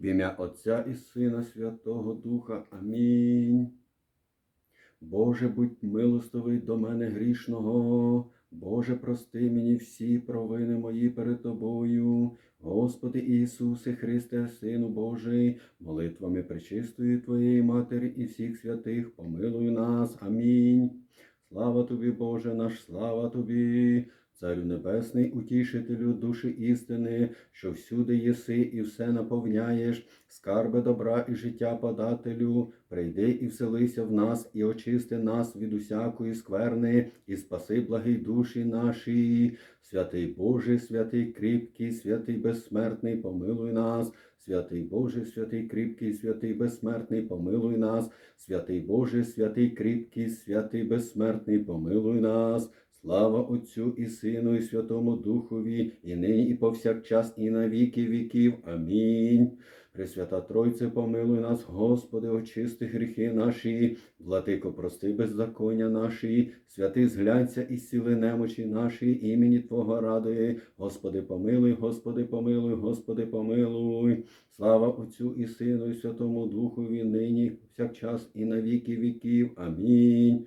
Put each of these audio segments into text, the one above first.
В ім'я Отця і Сина Святого Духа. Амінь. Боже, будь милостивий до мене грішного. Боже, прости мені всі провини мої перед Тобою. Господи Ісусе Христе, Сину Божий, молитвами пречистої Твоєї Матері і всіх святих, помилуй нас. Амінь. Слава тобі, Боже наш, слава тобі, Царю Небесний, утішителю душі істини, що всюди єси і все наповняєш, скарби добра і життя подателю, прийди і вселися в нас, і очисти нас від усякої скверни, і спаси благий душі наші. Святий Боже, святий кріпкий, святий безсмертний, помилуй нас. Святий Боже, святий кріпкий, святий безсмертний, помилуй нас. Святий Боже, святий кріпкий, святий безсмертний, помилуй нас. Слава Отцю і Сину, і Святому Духові, і нині, і повсякчас, і на віки віків. Амінь. Пресвята Тройце, помилуй нас, Господи, очисти гріхи наші, владико, прости беззаконня наші, святий зглянься і сіли немочі наші, імені Твого ради. Господи, помилуй, Господи, помилуй, Господи, помилуй. Слава Отцю і Сину, і Святому Духові, нині, повсякчас, і на віки віків. Амінь.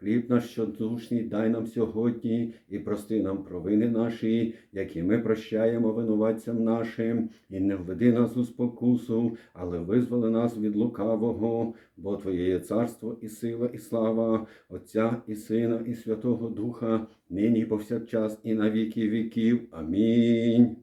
Хліб наш щодушний дай нам сьогодні і прости нам провини наші, які ми прощаємо винуватцям нашим, і не введи нас у спокусу, але визволи нас від лукавого, бо Твоє є царство і сила, і слава, Отця і Сина, і Святого Духа, нині повсякчас, і на віки віків. Амінь.